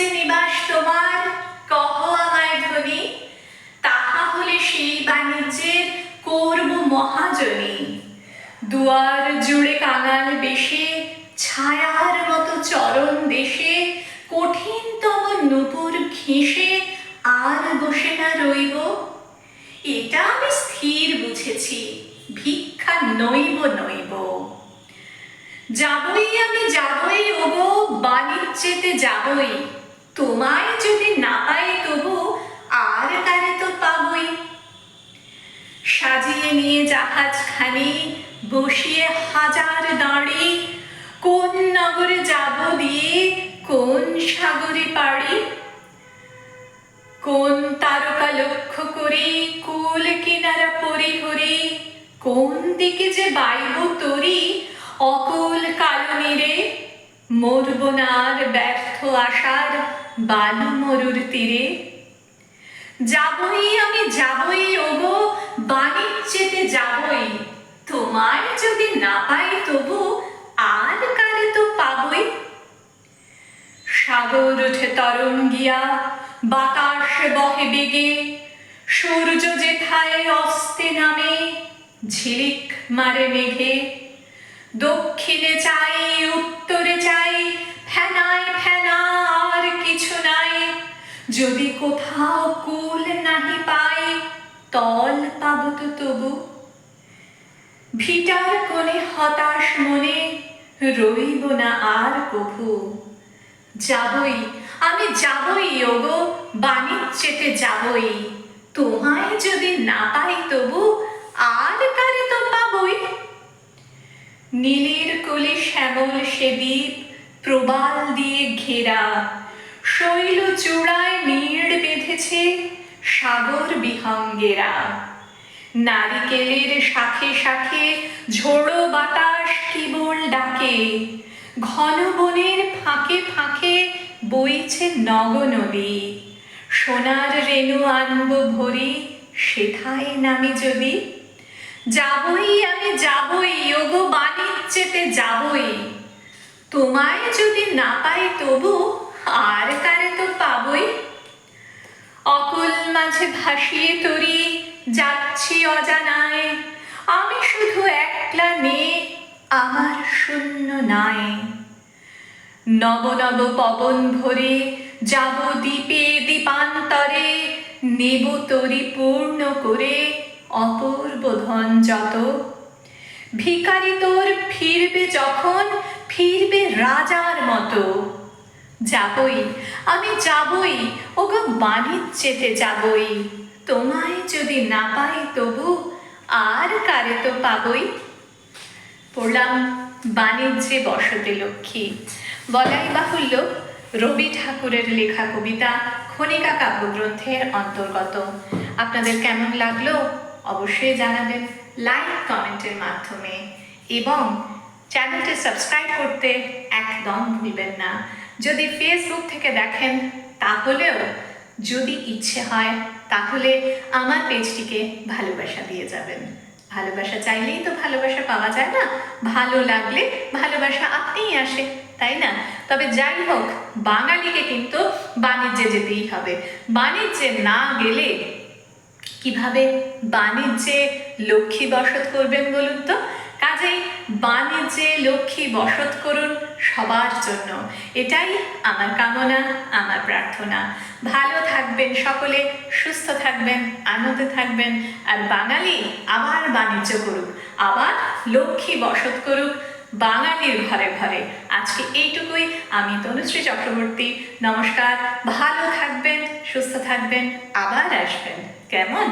বাণিজ্যে নিবাস তোমার, কহ আমায় ধ্বনি। তাহা হলে সেই বাণিজ্যের করব মহাজনী। দুয়ার জুড়ে কাঙাল বেশে, ছায়ার মতো চরণ দেশে, কঠিনতম নূপুর ঘেঁষে আর বসে না রইব। এটা আমি স্থির বুঝেছি, ভিক্ষা নইব নইব। যাবই আমি, যাবই ওগো বাণিজ্যেতে যাবই। তোমায় যদি না পাই তবু আর কারে তো পাবই? সাজিয়ে নিয়ে জাহাজ খানি বসিয়ে হাজার দাঁড়ি, কোন নগরে যাব দিয়ে কোন সাগরে পাড়ি? কোন তারকা লক্ষ্য করি, কুল কিনারা পরিহরি, কোন দিকে যে বাইব তরি, অকুল কালনীরে, মরব না আর ব্যর্থ আশার বালু মরুর তীরে। যাবই আমি, যাবই ওগো বাণিজ্যেতে যাবই। তোমায় যদি না পাই তবু আর কারে তো পাবই? সাগর ওঠে তরঙ্গিয়া, বাতাস বহে বেগে। সূর্য যেথায় অস্তে নামে, ঝিলিক মারে মেঘে। দক্ষিণে চাই, উত্তরে চাই কোথাও কুল নাহি পাই, তল পাব তো তবু। ভিটার কোণে হতাশ মনে রইব না আর কভু। যাবই, আমি যাবই ওগো বাণিজ্যেতে যাবই। তোমায় যদি না পাই তবু, আর কারে তো পাবই? নীলের কোলে শ্যামল সে দ্বীপ, প্রবাল দিয়ে ঘেরা। শৈল চূড়ায় বেঁধেছে সাগর বিহঙ্গেরা। নারিকেলের শাখে শাখে ঝোড়ো বাতাস কিবল ডাকে। ঘন বনের ফাঁকে ফাঁকে বইছে নগ নদী। সোনার রেণু আনব ভরি সেথায় নামি যদি। যাবই আমি যাবই, ওগো বাণিজ্যেতে যাবই। তোমায় যদি না পাই তবু আর কারে তো পাবই? অকুল মাঝে ভাসিয়ে তরি, যাচ্ছি অজানায়। আমি শুধু একলা নে আমার শূন্য নাই নব নব পবন ভরে যাব দ্বীপে দীপান্তরে নেব তরি পূর্ণ করে অপূর্ব ধন যত। ভিখারি তোর ফিরবে যখন, ফিরবে রাজার মতো। যাবই, আমি যাবই, ওগো বাণিজ্যেতে যাবই। তোমায় যদি না পাই তবু আর কারে তো পাবই? পড়লাম বাণিজ্যে বসতে লক্ষ্মী। বলাই বাহুল্য, রবি ঠাকুরের লেখা কবিতা খনিকা কাব্যগ্রন্থের অন্তর্গত। আপনাদের কেমন লাগল অবশ্যই জানাবেন লাইক কমেন্টের মাধ্যমে। এবং চ্যানেলটি সাবস্ক্রাইব করতে একদম ভুলবেন না। যদি ফেসবুক থেকে দেখেন, তাহলেও যদি ইচ্ছে হয়, তাহলে আমার পেজটিকে ভালোবাসা দিয়ে যাবেন। ভালোবাসা চাইলেই তো ভালোবাসা পাওয়া যায় না। ভালো লাগলে ভালোবাসা আপনিই আসে, তাই না? তবে যাই হোক, বাঙালিকে কিন্তু বাণিজ্যে যেতেই হবে। বাণিজ্যে না গেলে কীভাবে বাণিজ্যে লক্ষ্মী বসত করবেন বলুন তো? কাজেই বাণিজ্যে লক্ষ্মী বসত করুন সবার জন্য। এটাই আমার কামনা, আমার প্রার্থনা। ভালো থাকবেন সকলে, সুস্থ থাকবেন, আনন্দে থাকবেন, আর বাঙালি আবার বাণিজ্য করুক, আবার লক্ষ্মী বসত করুক বাঙালির ঘরে ঘরে। আজকে এইটুকুই, আমি তনুশ্রী চক্রবর্তী। নমস্কার, ভালো থাকবেন, সুস্থ থাকবেন, আবার আসবেন। কেমন?